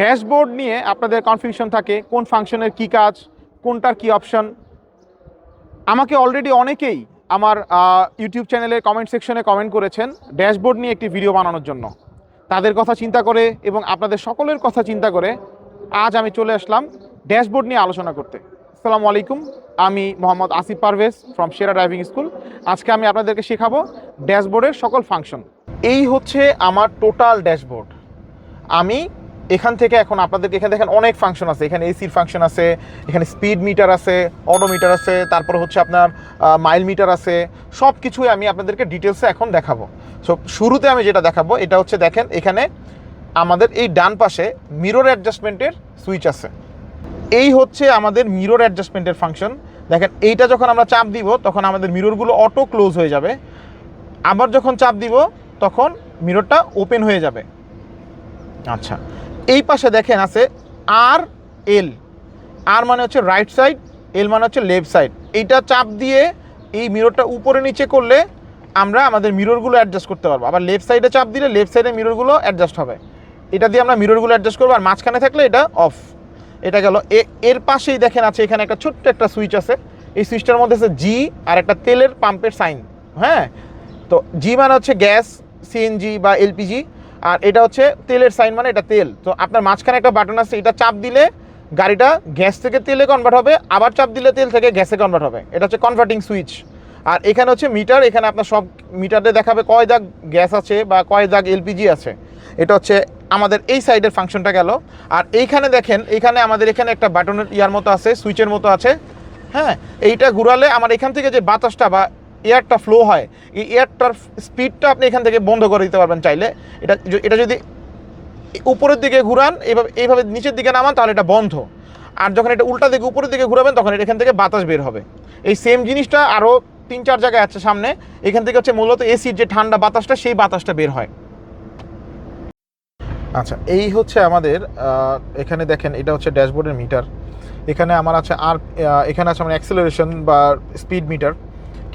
Dashboard নিয়ে আপনাদের confusion থাকে, কোন ফাংশনের কি কাজ, কোনটার কি অপশন আমাকে অলরেডি অনেকেই আমার ইউটিউব চ্যানেলে কমেন্ট সেকশনে কমেন্ট করেছেন ড্যাশবোর্ড নিয়ে একটি ভিডিও বানানোর জন্য। তাদের কথা চিন্তা করে এবং আপনাদের সকলের কথা চিন্তা করে আজ আমি চলে আসলাম ড্যাশবোর্ড নিয়ে আলোচনা করতে। আসসালামু আলাইকুম, আমি Mohammad Asif Parvez from Sera driving school আজকে আমি আপনাদেরকে শেখাবো ড্যাশবোর্ডের সকল ফাংশন এই হচ্ছে আমার টোটাল ড্যাশবোর্ড আমি এখান থেকে এখন আপনাদেরকে এখানে দেখেন অনেক ফাংশন আছে। এখানে এসির ফাংশন আছে, এখানে স্পিড মিটার আছে অডোমিটার আছে, তারপর হচ্ছে আপনার মাইল মিটার আছে। সব কিছুই আমি আপনাদেরকে ডিটেলসে এখন দেখাবো। সো শুরুতে আমি যেটা দেখাবো, এটা হচ্ছে দেখেন, এখানে আমাদের এই ডান পাশে মিরর অ্যাডজাস্টমেন্টের সুইচ আছে। এই হচ্ছে আমাদের মিরর অ্যাডজাস্টমেন্টের ফাংশন দেখেন, এইটা যখন আমরা চাপ দিব, তখন আমাদের মিররগুলো অটো ক্লোজ হয়ে যাবে। আবার যখন চাপ দিব, তখন মিররটা ওপেন হয়ে যাবে। আচ্ছা এই পাশে দেখেন আছে আর, এল। আর মানে হচ্ছে রাইট সাইড এল মানে হচ্ছে লেফট সাইড এইটা চাপ দিয়ে এই মিররটা উপরে নিচে করলে আমরা আমাদের মিররগুলো অ্যাডজাস্ট করতে পারব। আবার লেফট সাইডে চাপ দিলে লেফট সাইডে মিররগুলো অ্যাডজাস্ট হবে। এটা দিয়ে আমরা মিররগুলো অ্যাডজাস্ট করব আর মাঝখানে থাকলে এটা অফ এটা গেল এর পাশেই দেখেন আছে, এখানে একটা ছোট্ট একটা সুইচ আছে। এই সুইচটার মধ্যে আছে জি আর একটা তেলের পাম্পের সাইন হ্যাঁ? তো জি মানে হচ্ছে গ্যাস সিএনজি বা এলপিজি আর এটা হচ্ছে তেলের সাইন মানে এটা তেল। তো আপনার মাঝখানে একটা বাটন আছে, এটা চাপ দিলে গাড়িটা গ্যাস থেকে তেলে কনভার্ট হবে, আবার চাপ দিলে তেল থেকে গ্যাসে কনভার্ট হবে। এটা হচ্ছে কনভার্টিং সুইচ আর এখানে হচ্ছে মিটার এখানে আপনার সব মিটারে দেখাবে কয় দাগ গ্যাস আছে বা কয় দাগ এলপিজি আছে। এটা হচ্ছে আমাদের এই সাইডের ফাংশনটা গেল। আর এইখানে দেখেন, এইখানে আমাদের এখানে একটা বাটনের ইয়ার মতো আছে সুইচের মতো আছে। হ্যাঁ এইটা ঘুরালে আমার এখান থেকে যে বাতাসটা বা এয়ারটা ফ্লো হয়, এই এয়ারটার স্পিডটা আপনি এখান থেকে বন্ধ করে দিতে পারবেন চাইলে। এটা এটা যদি উপরের দিকে ঘুরান এইভাবে এইভাবে নিচের দিকে নামান, তাহলে এটা বন্ধ। আর যখন এটা উল্টা দিকে, উপরের দিকে ঘুরাবেন, তখন এটা এখান থেকে বাতাস বের হবে। এই সেম জিনিসটা আরও তিন চার জায়গায় আছে সামনে। এখান থেকে হচ্ছে মূলত এসির যে ঠান্ডা বাতাসটা, সেই বাতাসটা বের হয়। আচ্ছা এই হচ্ছে আমাদের এখানে দেখেন, এটা হচ্ছে ড্যাশবোর্ডের মিটার। এখানে আমার আছে আর এখানে আছে আমার অ্যাক্সেলারেশন বা speed meter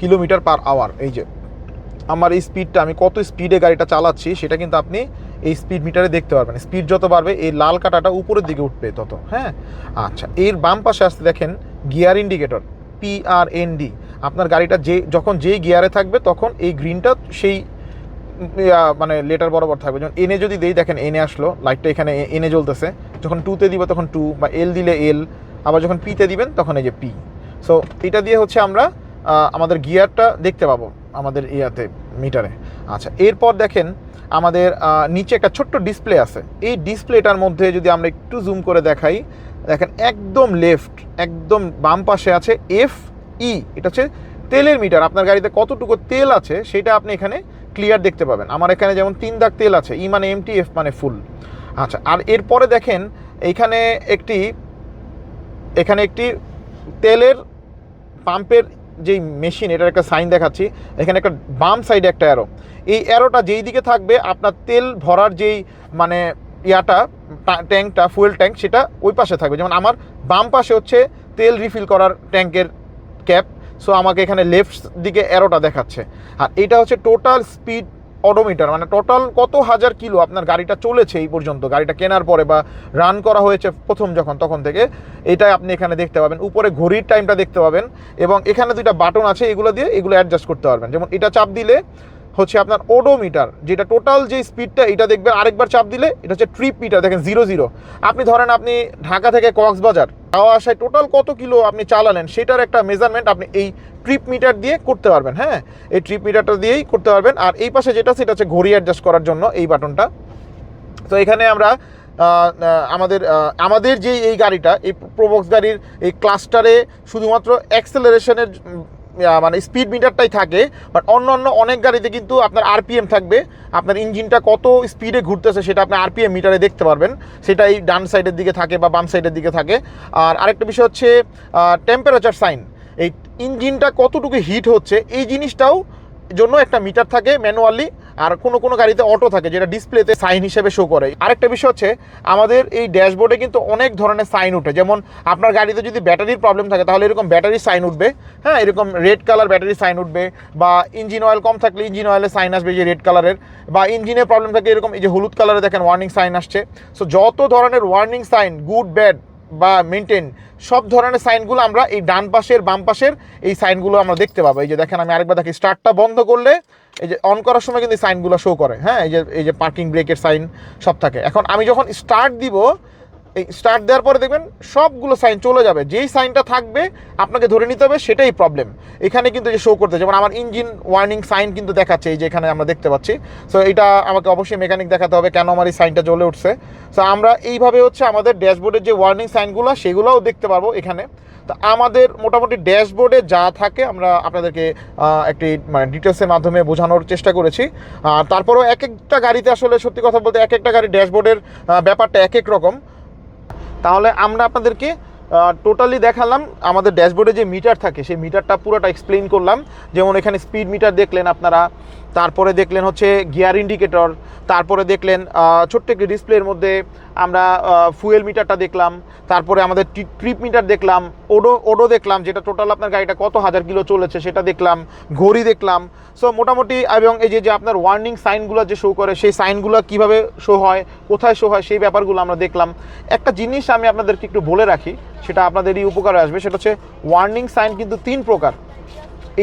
kilometre per hour, এই যে। আমার এই স্পিডটা আমি কত স্পিডে গাড়িটা চালাচ্ছি, সেটা কিন্তু আপনি এই স্পিড মিটারে দেখতে পারবেন। স্পিড যত বাড়বে, এই লাল কাটাটা উপরের দিকে উঠবে তত হ্যাঁ? আচ্ছা এর বাম পাশে আসতে দেখেন gear indicator P R N D আপনার গাড়িটা যে, যখন যেই গিয়ারে থাকবে, তখন এই গ্রিনটা সেই মানে লেটার বরাবর থাকবে। যেমন এনে যদি দেই, দেখেন এনে আসলো লাইটটা এখানে এনে জ্বলতেছে। যখন টুতে দিব, তখন টু বা এল দিলে এল আবার যখন পিতে দিবেন, তখন এই যে পি সো এটা দিয়ে হচ্ছে আমরা আমাদের গিয়ারটা দেখতে পাবো আমাদের ইয়াতে, মিটারে। আচ্ছা এরপর দেখেন আমাদের নিচে একটা ছোট্ট ডিসপ্লে আছে। এই ডিসপ্লেটার মধ্যে যদি আমরা একটু জুম করে দেখাই, দেখেন একদম লেফট একদম বাম পাশে আছে এফ ই এটা হচ্ছে তেলের মিটার। আপনার গাড়িতে কতটুকু তেল আছে সেটা আপনি এখানে ক্লিয়ার দেখতে পাবেন। আমার এখানে যেমন তিন দাগ তেল আছে ই মানে এমটি এফ মানে ফুল আচ্ছা আর এরপরে দেখেন এইখানে একটি, এখানে একটি তেলের পাম্পের যেই মেশিন এটার একটা সাইন দেখাচ্ছি, এখানে একটা বাম সাইডে একটা অ্যারো এই অ্যারোটা যেই দিকে থাকবে, আপনার তেল ভরার যেই মানে ইয়াটা ট্যাঙ্কটা ফুয়েল ট্যাঙ্ক সেটা ওই পাশে থাকবে। যেমন আমার বাম পাশে হচ্ছে তেল রিফিল করার ট্যাঙ্কের ক্যাপ সো আমাকে এখানে লেফট দিকে অ্যারোটা দেখাচ্ছে। আর এটা হচ্ছে টোটাল স্পিড অডোমিটার মানে টোটাল কত হাজার কিলো আপনার গাড়িটা চলেছে এই পর্যন্ত? গাড়িটা কেনার পরে বা রান করা হয়েছে প্রথম যখন, তখন থেকে, এটাই আপনি এখানে দেখতে পাবেন। উপরে ঘড়ির টাইমটা দেখতে পাবেন এবং এখানে দুইটা বাটন আছে, এগুলো দিয়ে এগুলো অ্যাডজাস্ট করতে পারবেন। যেমন এটা চাপ দিলে হচ্ছে আপনার ওডোমিটার যেটা টোটাল যে স্পিডটা এটা দেখবেন আরেকবার চাপ দিলে, এটা হচ্ছে ট্রিপ মিটার দেখেন জিরো জিরো আপনি ধরেন আপনি ঢাকা থেকে কক্সবাজার যাওয়া আসায় টোটাল কত কিলো আপনি চালালেন সেটার একটা মেজারমেন্ট আপনি এই ট্রিপ মিটার দিয়ে করতে পারবেন হ্যাঁ? এই ট্রিপ মিটারটা দিয়েই করতে পারবেন। আর এই পাশে যেটা সেটা হচ্ছে ঘড়ি অ্যাডজাস্ট করার জন্য এই বাটনটা। তো এখানে আমরা আমাদের আমাদের যে এই গাড়িটা, এই প্রোবক্স গাড়ির এই ক্লাস্টারে শুধুমাত্র অ্যাক্সেলারেশনের মানে স্পিড মিটারটাই থাকে বাট অন্য অন্য অনেক গাড়িতে কিন্তু আপনার আরপিএম থাকবে। আপনার ইঞ্জিনটা কত স্পিডে ঘুরতেছে সেটা আপনি আরপিএম মিটারে দেখতে পারবেন। সেটা এই ডান সাইডের দিকে থাকে বা বাম সাইডের দিকে থাকে। আর আরেকটা বিষয় হচ্ছে টেম্পারেচার সাইন এই ইঞ্জিনটা কতটুকু হিট হচ্ছে, এই জিনিসটাও জন্য একটা মিটার থাকে ম্যানুয়ালি আর কোনো কোনো গাড়িতে অটো থাকে যেটা ডিসপ্লেতে সাইন হিসেবে শো করে। আরেকটা বিষয় হচ্ছে, আমাদের এই ড্যাশবোর্ডে কিন্তু অনেক ধরনের সাইন উঠে। যেমন আপনার গাড়িতে যদি ব্যাটারির প্রবলেম থাকে, তাহলে এরকম ব্যাটারি সাইন উঠবে। হ্যাঁ এরকম রেড কালার ব্যাটারি সাইন উঠবে বা ইঞ্জিন অয়েল কম থাকলে ইঞ্জিন অয়েলের সাইন আসবে যে রেড কালারের বা ইঞ্জিনের প্রবলেম থাকে এরকম এই যে হলুদ কালারে দেখেন ওয়ার্নিং সাইন আসছে। সো যত ধরনের ওয়ার্নিং সাইন গুড ব্যাড বা মেনটেন সব ধরনের সাইনগুলো আমরা এই ডান পাশের, বাম পাশের এই সাইনগুলো আমরা দেখতে পাবো। এই যে দেখেন, আমি আরেকবার দেখি, স্টার্টটা বন্ধ করলে এই যে অন করার সময় কিন্তু সাইনগুলো শো করে। হ্যাঁ এই যে এই যে পার্কিং ব্রেকের সাইন সব থাকে। এখন আমি যখন স্টার্ট দিব এই স্টার্ট দেওয়ার পরে দেখবেন সবগুলো সাইন চলে যাবে। যেই সাইনটা থাকবে, আপনাকে ধরে নিতে হবে, সেটাই প্রবলেম এখানে কিন্তু যে শো করতে, যেমন আমার ইঞ্জিন ওয়ার্নিং সাইন কিন্তু দেখাচ্ছে, এই যে এখানে আমরা দেখতে পাচ্ছি। সো এটা আমাকে অবশ্যই মেকানিক দেখাতে হবে কেন আমার এই সাইনটা জ্বলে উঠছে। সো আমরা এইভাবে হচ্ছে আমাদের ড্যাশবোর্ডের যে ওয়ার্নিং সাইনগুলো সেগুলোও দেখতে পারব এখানে। তো আমাদের মোটামুটি ড্যাশবোর্ডে যা থাকে, আমরা আপনাদেরকে একটি মানে ডিটেলসের মাধ্যমে বোঝানোর চেষ্টা করেছি। আর তারপরেও এক একটা গাড়িতে আসলে সত্যি কথা বলতে এক একটা গাড়ির ড্যাশবোর্ডের ব্যাপারটা এক এক রকম। তাহলে আমরা আপনাদেরকে টোটালি দেখালাম আমাদের ড্যাশবোর্ডে যে মিটার থাকে, সেই মিটারটা পুরোটা এক্সপ্লেন করলাম। যেমন এখানে স্পিড মিটার দেখলেন আপনারা তারপরে দেখলেন হচ্ছে গিয়ার ইন্ডিকেটর, তারপরে দেখলেন ছোট্ট একটি ডিসপ্লের মধ্যে আমরা ফুয়েল মিটারটা দেখলাম, তারপরে আমাদের ট্রিপ মিটার দেখলাম, ওডো ওডো দেখলাম, যেটা টোটাল আপনার গাড়িটা কত হাজার কিলো চলেছে সেটা দেখলাম, ঘড়ি দেখলাম। সো মোটামুটি এবং এই যে যে আপনার ওয়ার্নিং সাইনগুলো যে শো করে, সেই সাইনগুলো কীভাবে শো হয়, কোথায় শো হয়, সেই ব্যাপারগুলো আমরা দেখলাম। একটা জিনিস আমি আপনাদেরকে একটু বলে রাখি, সেটা আপনাদেরই উপকারে আসবে, সেটা হচ্ছে ওয়ার্নিং সাইন কিন্তু তিন প্রকার।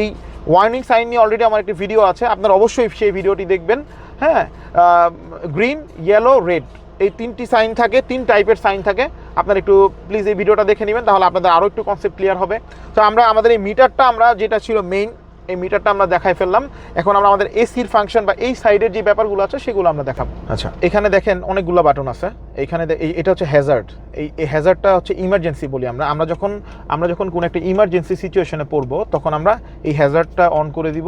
এই ওয়ার্নিং সাইন নিয়ে অলরেডি আমার একটি ভিডিও আছে। আপনারা অবশ্যই সেই ভিডিওটি দেখবেন। হ্যাঁ গ্রিন ইয়েলো রেড এই তিনটি সাইন থাকে, তিন টাইপের সাইন থাকে। আপনারা একটু প্লিজ এই ভিডিওটা দেখে নেবেন, তাহলে আপনাদের আরও একটু কনসেপ্ট ক্লিয়ার হবে। তো আমরা, আমাদের এই মিটারটা আমরা যেটা ছিল মেইন এই মিটারটা আমরা দেখাই ফেললাম। এখন আমরা আমাদের এসির ফাংশন বা এই সাইডের যে ব্যাপারগুলো আছে সেগুলো আমরা দেখাবো। আচ্ছা। এখানে দেখেন অনেকগুলো বাটন আছে। এখানে এটা হচ্ছে হ্যাজার্ড এই হ্যাজার্ডটা হচ্ছে ইমার্জেন্সি বলি আমরা। আমরা যখন আমরা যখন কোনো একটা ইমার্জেন্সি সিচুয়েশনে পড়ব তখন আমরা এই হ্যাজার্ডটা অন করে দিব।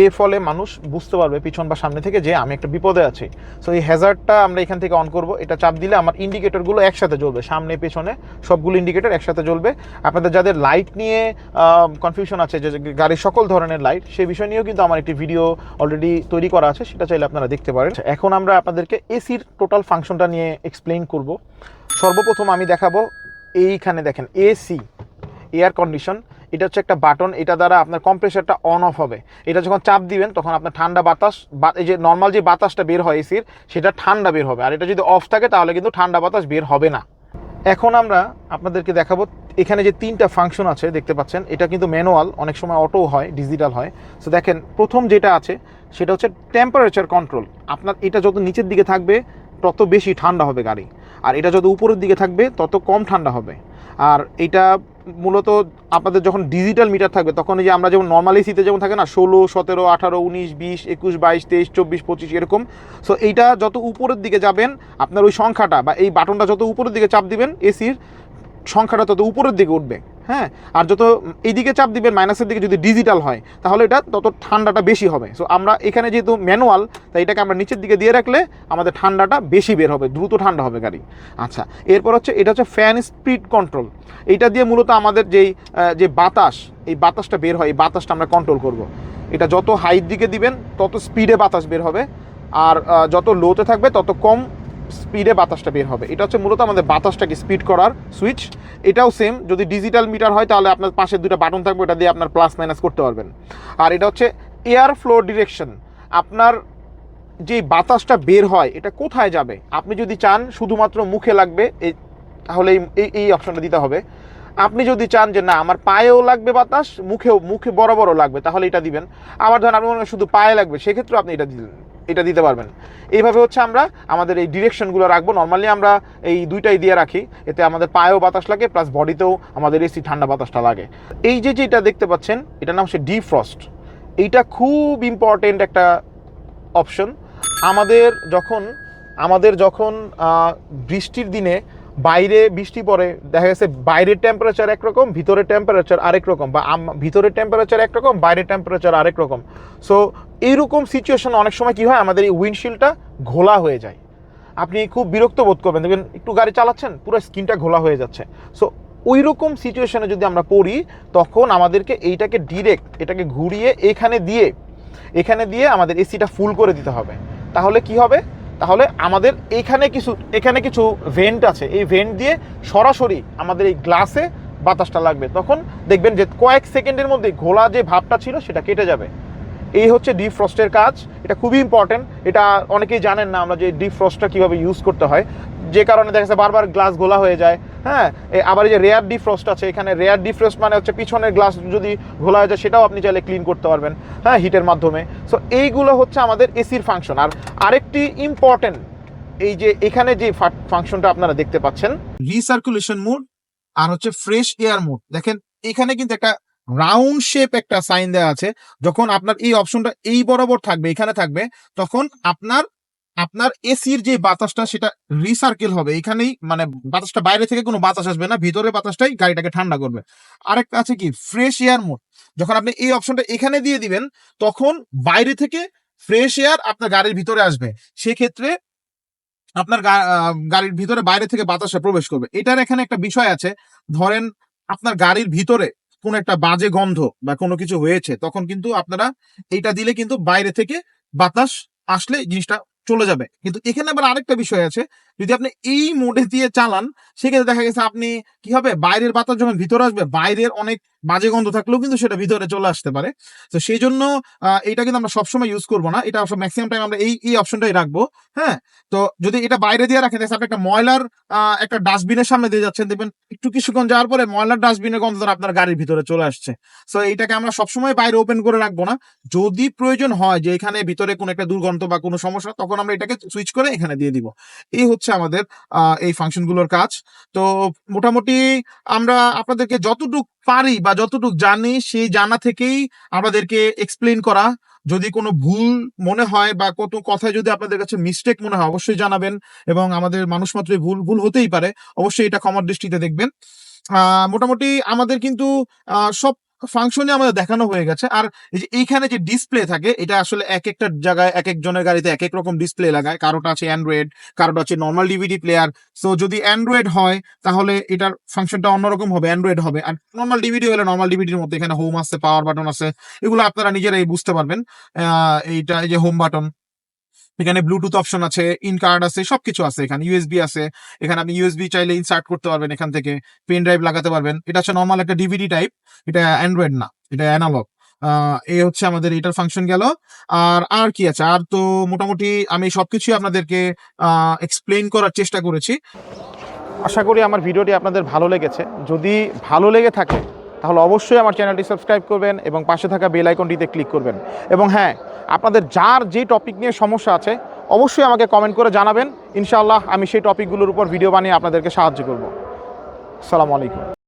এর ফলে মানুষ বুঝতে পারবে পিছন বা সামনে থেকে যে আমি একটা বিপদে আছি। সো এই হ্যাজার্ডটা আমরা এখান থেকে অন করব। এটা চাপ দিলে আমার ইন্ডিকেটরগুলো একসাথে জ্বলবে। সামনে পেছনে সবগুলো ইন্ডিকেটর একসাথে জ্বলবে। আপনাদের যাদের লাইট নিয়ে কনফিউশন আছে যে গাড়ির সকল ধরনের লাইট সেই বিষয় নিয়েও কিন্তু আমার একটি ভিডিও অলরেডি তৈরি করা আছে। সেটা চাইলে আপনারা দেখতে পারেন। আচ্ছা, এখন আমরা আপনাদেরকে এসির টোটাল ফাংশনটা নিয়ে এক্সপ্লেইন করব। সর্বপ্রথম আমি দেখাবো এইখানে দেখেন এসি এয়ার কন্ডিশন এটা হচ্ছে একটা বাটন এটা দ্বারা আপনার কম্প্রেসারটা অন অফ হবে। এটা যখন চাপ দিবেন, তখন আপনার ঠান্ডা বাতাস এই যে নর্মাল যে বাতাসটা বের হয় এসির সেটা ঠান্ডা বের হবে। আর এটা যদি অফ থাকে, তাহলে কিন্তু ঠান্ডা বাতাস বের হবে না। এখন আমরা আপনাদেরকে দেখাবো, এখানে যে তিনটা ফাংশন আছে, দেখতে পাচ্ছেন, এটা কিন্তু ম্যানুয়াল অনেক সময় অটো হয় ডিজিটাল হয়। সো দেখেন, প্রথম যেটা আছে, সেটা হচ্ছে টেম্পারেচার কন্ট্রোল আপনার এটা যত নিচের দিকে থাকবে, তত বেশি ঠান্ডা হবে গাড়ি। আর এটা যত উপরের দিকে থাকবে, তত কম ঠান্ডা হবে। আর এটা মূলত আপনাদের যখন ডিজিটাল মিটার থাকবে, তখন যে আমরা যেমন নর্মালি এসিতে যেমন থাকে না, ষোলো, সতেরো, আঠারো, উনিশ, বিশ, একুশ, বাইশ, তেইশ, চব্বিশ, পঁচিশ, এরকম। সো এইটা যত উপরের দিকে যাবেন, আপনার ওই সংখ্যাটা বা এই বাটনটা যত উপরের দিকে চাপ দিবেন এসির সংখ্যাটা তত উপরের দিকে উঠবে হ্যাঁ? আর যত এইদিকে চাপ দিবেন মাইনাসের দিকে যদি ডিজিটাল হয়, তাহলে এটা তত ঠান্ডাটা বেশি হবে। সো আমরা এখানে যেহেতু ম্যানুয়াল তাই এটাকে আমরা নিচের দিকে দিয়ে রাখলে আমাদের ঠান্ডাটা বেশি বের হবে, দ্রুত ঠান্ডা হবে গাড়ি। আচ্ছা এরপর হচ্ছে, এটা হচ্ছে ফ্যান স্পিড কন্ট্রোল এটা দিয়ে মূলত আমাদের যেই যে বাতাস, এই বাতাসটা বের হয়, এই বাতাসটা আমরা কন্ট্রোল করব। এটা যত হাইট দিকে দিবেন, তত স্পিডে বাতাস বের হবে। আর যত লোতে থাকবে, তত কম স্পিডে বাতাসটা বের হবে। এটা হচ্ছে মূলত আমাদের বাতাসটাকে স্পিড করার সুইচ এটাও সেম যদি ডিজিটাল মিটার হয় তাহলে আপনার পাশে দুটো বাটন থাকবে, ওটা দিয়ে আপনার প্লাস মাইনাস করতে পারবেন। আর এটা হচ্ছে এয়ার ফ্লো ডিরেকশন আপনার যে বাতাসটা বের হয়, এটা কোথায় যাবে? আপনি যদি চান শুধুমাত্র মুখে লাগবে এই তাহলে এই- এই অপশনটা দিতে হবে। আপনি যদি চান যে না, আমার পায়েও লাগবে বাতাস, মুখেও, মুখে বড় বড় লাগবে, তাহলে এটা দিবেন। আবার ধরেন আপনি মনে শুধু পায়ে লাগবে সেক্ষেত্রে আপনি এটা দিলেন। এটা দিতে পারবেন। এইভাবে হচ্ছে আমরা আমাদের এই ডিরেকশনগুলো রাখব। নর্মালি আমরা এই দুইটাই দিয়ে রাখি। এতে আমাদের পায়েও বাতাস লাগে প্লাস বডিতেও আমাদের এসি ঠান্ডা বাতাসটা লাগে। এই যে যেটা দেখতে পাচ্ছেন, এটার নাম হচ্ছে ডিফ্রস্ট এইটা খুব ইম্পর্টেন্ট একটা অপশন আমাদের যখন আমাদের যখন বৃষ্টির দিনে বাইরে বৃষ্টি পড়ে, দেখা গেছে বাইরের টেম্পারেচার একরকম, ভিতরের টেম্পারেচার আরেক রকম বা ভিতরের টেম্পারেচার একরকম, বাইরের টেম্পারেচার আরেক রকম। সো এইরকম সিচুয়েশন অনেক সময় কি হয়? আমাদের এই উইন্ডশিল্ডটা ঘোলা হয়ে যায়। আপনি খুব বিরক্ত বোধ করবেন। দেখবেন একটু গাড়ি চালাচ্ছেন, পুরো স্কিনটা ঘোলা হয়ে যাচ্ছে। সো ওই রকম সিচুয়েশনে যদি আমরা পড়ি, তখন আমাদেরকে এইটাকে ডিরেক্ট এটাকে ঘুরিয়ে এখানে দিয়ে এখানে দিয়ে আমাদের এসিটা ফুল করে দিতে হবে। তাহলে কি হবে? তাহলে আমাদের এইখানে কিছু, এখানে কিছু ভেন্ট আছে। এই ভেন্ট দিয়ে সরাসরি আমাদের এই গ্লাসে বাতাসটা লাগবে। তখন দেখবেন যে কয়েক সেকেন্ডের মধ্যে ঘোলা যে ভাবটা ছিল সেটা কেটে যাবে। এই হচ্ছে ডিপ ফ্রস্টের কাজ। এটা খুবই ইম্পর্টেন্ট এটা অনেকেই জানেন না আমরা যে ডিপ ফ্রস্টটা কীভাবে ইউজ করতে হয়। যে কারণে দেখা যাচ্ছে বারবার গ্লাস গোলা হয়ে যায়। হ্যাঁ আবার এই যে রেয়ার ডিফ্রস্ট আছে, এখানে রেয়ার ডিফ্রস্ট মানে হচ্ছে পিছনের গ্লাস যদি ঘোলা হয়ে যায়, সেটাও আপনি চাইলে ক্লিন করতে পারবেন হ্যাঁ হিটের মাধ্যমে। সো এইগুলো হচ্ছে আমাদের এসির ফাংশন আর আরেকটি ইম্পর্টেন্ট এই যে এখানে যে ফাংশনটা আপনারা দেখতে পাচ্ছেন। রিসার্কুলেশন মোড আর হচ্ছে ফ্রেশ এয়ার মোড দেখেন, এখানে কিন্তু একটা রাউন্ড শেপ একটা সাইন দেওয়া আছে। যখন আপনার এই অপশনটা এই বরাবর থাকবে, এখানে থাকবে, তখন আপনার আপনার এসির যে বাতাসটা, সেটা রিসার্কেল হবে। এখানেই মানে বাতাসটা বাইরে থেকে কোনো বাতাস আসবে না, ভিতরে বাতাসটাই গাড়িটাকে ঠান্ডা করবে। আরেকটা আছে কি? ফ্রেশ এয়ার মোড যখন আপনি এই অপশনটা এখানে দিয়ে দিবেন, তখন বাইরে থেকে ফ্রেশ এয়ার আপনার গাড়ির ভিতরে আসবে। সেক্ষেত্রে আপনার গাড়ির ভিতরে বাইরে থেকে বাতাসে প্রবেশ করবে। এটার এখানে একটা বিষয় আছে। ধরেন আপনার গাড়ির ভিতরে কোন একটা বাজে গন্ধ বা কোনো কিছু হয়েছে, তখন কিন্তু আপনারা এইটা দিলে কিন্তু বাইরে থেকে বাতাস আসলে জিনিসটা চলে যাবে। কিন্তু এখানে আবার আরেকটা বিষয় আছে যদি আপনি এই মোডে দিয়ে চালান, সেক্ষেত্রে দেখা গেছে আপনি কি হবে? বাইরের বাতাস যখন ভিতরে আসবে, বাইরের অনেক বাজে গন্ধ থাকলেও কিন্তু সেটা ভিতরে চলে আসতে পারে। তো সেই জন্য এটা কিন্তু আমরা সবসময় ইউজ করব না। এটা ম্যাক্সিমাম টাইম আমরা এই এই অপশনটাই রাখব হ্যাঁ? তো যদি এটা বাইরে দিয়ে রাখেন আপনি একটা ময়লার একটা ডাস্টবিনের সামনে দিয়ে যাচ্ছেন। দেখবেন একটু কিছুক্ষণ যাওয়ার পরে ময়লার ডাস্টবিনের গন্ধ ধরে আপনার গাড়ির ভিতরে চলে আসছে। সো এইটাকে আমরা সবসময় বাইরে ওপেন করে রাখব না। যদি প্রয়োজন হয় যে এখানে ভিতরে কোনো একটা দুর্গন্ধ বা কোনো সমস্যা, তখন আমরা এটাকে সুইচ করে এখানে দিয়ে দিব। এই হচ্ছে আমাদের এই ফাংশনগুলোর কাজ। তো মোটামুটি আমরা আপনাদেরকে যতটুক পারি বা যতটুক জানি, সেই জানা থেকেই আমাদেরকে এক্সপ্লেন করা। যদি কোনো ভুল মনে হয় বা কত কথায় যদি আপনাদের কাছে মিস্টেক মনে হয়, অবশ্যই জানাবেন এবং আমাদের মানুষ মাত্রই ভুল ভুল হতেই পারে। অবশ্যই এটা ক্ষমার দৃষ্টিতে দেখবেন। মোটামুটি আমাদের কিন্তু সব ফাংশনে আমাদের দেখানো হয়ে গেছে। আর এই যে এইখানে যে ডিসপ্লে থাকে, এটা আসলে এক একটা জায়গায়, এক একজনের গাড়িতে এক এক রকম ডিসপ্লে লাগায়। কারোটা আছে অ্যান্ড্রয়েড কারোটা আছে নর্মাল ডিভিডি প্লেয়ার সো যদি অ্যান্ড্রয়েড হয়, তাহলে এটার ফাংশনটা অন্যরকম হবে অ্যান্ড্রয়েড হবে। আর নর্মাল ডিভিডি হলে নর্মাল ডিভিডির মধ্যে এখানে হোম আছে পাওয়ার বাটন আছে। এগুলো আপনারা নিজেরাই বুঝতে পারবেন। এইটা এই যে হোম বাটন এখানে ব্লুটুথ অপশন আছে ইন কার্ড আছে, সবকিছু আছে এখানে ইউএসবি আছে। এখানে আপনি ইউএসবি চাইলে ইনসার্ট করতে পারবেন এখান থেকে পেন ড্রাইভ লাগাতে পারবেন। এটা হচ্ছে নর্মাল একটা ডিভিডি টাইপ এটা অ্যান্ড্রয়েড না, এটা অ্যানালগ এই হচ্ছে আমাদের এটার ফাংশন গেল। আর আর কি আছে? আর তো মোটামুটি আমি সবকিছু আপনাদেরকে এক্সপ্লেন করার চেষ্টা করেছি। আশা করি আমার ভিডিওটি আপনাদের ভালো লেগেছে। যদি ভালো লেগে থাকে, তাহলে অবশ্যই আমার চ্যানেলটি সাবস্ক্রাইব করবেন এবং পাশে থাকা বেল আইকনটিতে ক্লিক করবেন। এবং হ্যাঁ আপনাদের যার যে টপিক নিয়ে সমস্যা আছে, অবশ্যই আমাকে কমেন্ট করে জানাবেন। ইনশাআল্লাহ আমি সেই টপিকগুলোর উপর ভিডিও বানিয়ে আপনাদেরকে সাহায্য করব। সালামু আলাইকুম।